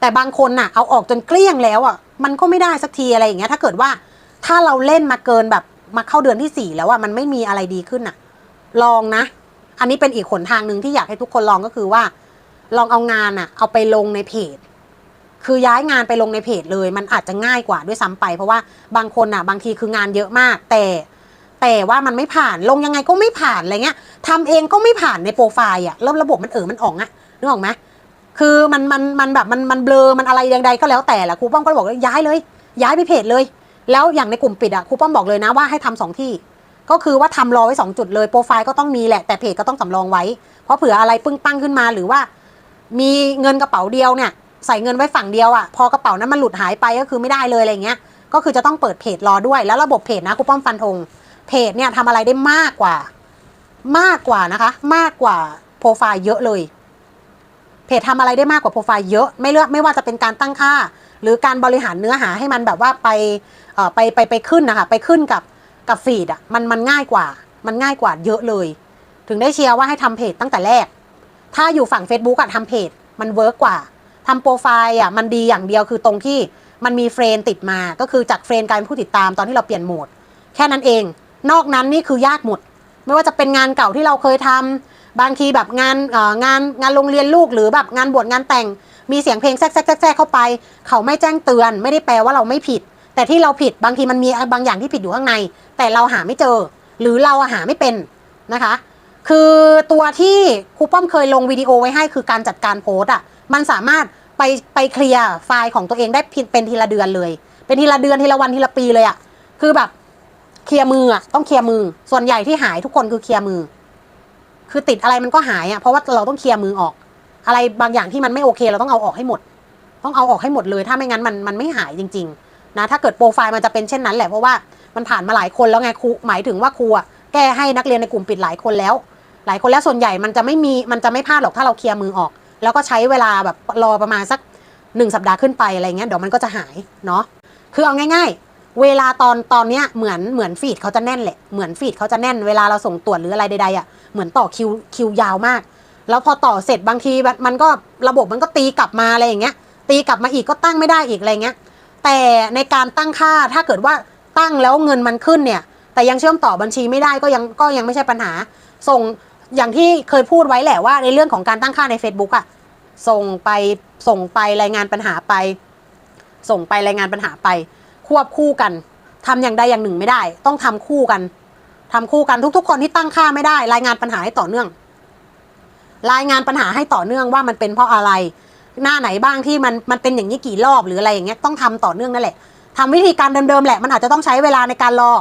แต่บางคนน่ะเอาออกจนเกลี้ยงแล้วอะมันก็ไม่ได้สักทีอะไรอย่างเงี้ยถ้าเกิดว่าถ้าเราเล่นมาเกินแบบมาเข้าเดือนที่สี่แล้วอะมันไม่มีอะไรดีขึ้นอะ ลองนะ อันนี้เป็นอีกหนทางหนึ่งที่อยากให้ทุกคนลองก็คือว่า ลองเอางานอะ เอาไปลงในเพจ คือย้ายงานไปลงในเพจเลย มันอาจจะง่ายกว่าด้วยซ้ำไป เพราะว่าบางคนอะ บางทีคืองานเยอะมาก แต่แต่ว่ามันไม่ผ่านลงยังไงก็ไม่ผ่านอะไรเงี้ยทำเองก็ไม่ผ่านในโปรไฟล์อะแล้วระบบมันเออมันอ่องอะนึกออกไหม คือมันมันมันแบบมันมันเบลอมันอะไรใดๆก็แล้วแต่แหละครูป้อมก็บอกว่าย้ายเลย ย้ายไปเพจเลย แล้วอย่างในกลุ่มปิดอะครูป้อมบอกเลยนะว่าให้ทำสองที่ ก็คือว่าทำรอไว้สองจุดเลยโปรไฟล์ก็ต้องมีแหละแต่เพจก็ต้องสำรองไว้ เพราะเผื่ออะไรปึ้งปั้งขึ้นมาหรือว่า มีเงินกระเป๋าเดียวเนี่ยใส่เงินไว้ฝั่งเดียวอะพอกระเป๋านั้นมันหลุดหายไปก็คือไม่ได้เลยอะไรเงี้ยก็คือจะต้องเปิดเพจรอด้วยแล้วระบบเพจนะครูป้อมฟันธงเพจเนี่ยทำอะไรได้มากกว่า มากกว่านะคะ มากกว่าโปรไฟล์เยอะเลย เพจทำอะไรได้มากกว่าโปรไฟล์เยอะไม่เลือกไม่ว่าจะเป็นการตั้งค่า หรือการบริหารเนื้อหาให้มันแบบว่าไปไปไปไปขึ้นนะคะไปขึ้นกับกับฟีดอะมันมันง่ายกว่า มันง่ายกว่าเยอะเลย ถึงได้เชียร์ว่าให้ทำเพจตั้งแต่แรก ถ้าอยู่ฝั่ง Facebook อะทำเพจมันเวิร์กกว่าทำโปรไฟล์อะมันดีอย่างเดียวคือตรงที่มันมีเฟรนติดมาก็คือจากเฟรนกลายเป็นผู้ติดตามตอนที่เราเปลี่ยนโหมด แค่นั้นเอง นอกนั้นนี่คือยากหมด ไม่ว่าจะเป็นงานเก่าที่เราเคยทำ บางทีแบบงานงานงานโรงเรียนลูกหรือแบบงานบวชงานแต่ง มีเสียงเพลงแทรกแทรกแทรกแทรกเข้าไป เขาไม่แจ้งเตือน ไม่ได้แปลว่าเราไม่ผิด แต่ที่เราผิดบางทีมันมีบางอย่างที่ผิดอยู่ข้างใน แต่เราหาไม่เจอ หรือเราหาไม่เป็นนะคะ คือตัวที่ครูป้อมเคยลงวิดีโอไว้ให้คือการจัดการโพสต์อะมันสามารถไปไปเคลียร์ไฟล์ของตัวเองได้เป็นทีละเดือนเลย เป็นทีละเดือนทีละวันทีละปีเลยอะคือแบบเคลียร์มืออะต้องเคลียร์มือ ส่วนใหญ่ที่หายทุกคนคือเคลียร์มือ คือติดอะไรมันก็หายอะเพราะว่าเราต้องเคลียร์มือออก อะไรบางอย่างที่มันไม่โอเค เราต้องเอาออกให้หมด ต้องเอาออกให้หมดเลย ถ้าไม่งั้นมันมันไม่หายจริง ๆ นะ ถ้าเกิดโปรไฟล์มันจะเป็นเช่นนั้นแหละเพราะว่ามันผ่านมาหลายคนแล้วไงครูหมายถึงว่าครูอะแก้ให้นักเรียนในกลุ่มปิดหลายคนแล้ว หลายคนแล้วส่วนใหญ่มันจะไม่มีมันจะไม่พลาดหรอกถ้าเราเคลียร์มือออก แล้วก็ใช้เวลาแบบรอประมาณสักหนึ่งสัปดาห์ขึ้นไปอะไรเงี้ยเดี๋ยวมันก็จะหายเนาะคือเอาง่ายๆ เวลาตอนตอนเนี้ยเหมือนเหมือนฟีดเขาจะแน่นแหละเหมือนฟีดเขาจะแน่นเวลาเราส่งตรวจหรืออะไรใดๆอะเหมือนต่อคิวคิวยาวมาก แล้วพอต่อเสร็จบางทีมันก็ระบบมันก็ตีกลับมาอะไรอย่างเงี้ย ตีกลับมาอีกก็ตั้งไม่ได้อีกอะไรเงี้ย แต่ในการตั้งค่าถ้าเกิดว่าตั้งแล้วเงินมันขึ้นเนี่ย แต่ยังเชื่อมต่อบัญชีไม่ได้ก็ยังก็ยังไม่ใช่ปัญหา ส่งอย่างที่เคยพูดไว้แหละว่า ในเรื่องของการตั้งค่าใน Facebook อะส่งไปส่งไปรายงานปัญหาไป ส่งไปรายงานปัญหาไป ควบคู่กันทำอย่างใดอย่างหนึ่งไม่ได้ ต้องทำคู่กันทำคู่กันทุก ๆ คนที่ตั้งค่าไม่ได้ รายงานปัญหาให้ต่อเนื่อง รายงานปัญหาให้ต่อเนื่องว่ามันเป็นเพราะอะไร หน้าไหนบ้างที่มันมันเป็นอย่างนี้กี่รอบหรืออะไรอย่างเงี้ยต้องทำต่อเนื่องนั่นแหละทำวิธีการเดิมๆแหละมันอาจจะต้องใช้เวลาในการรอ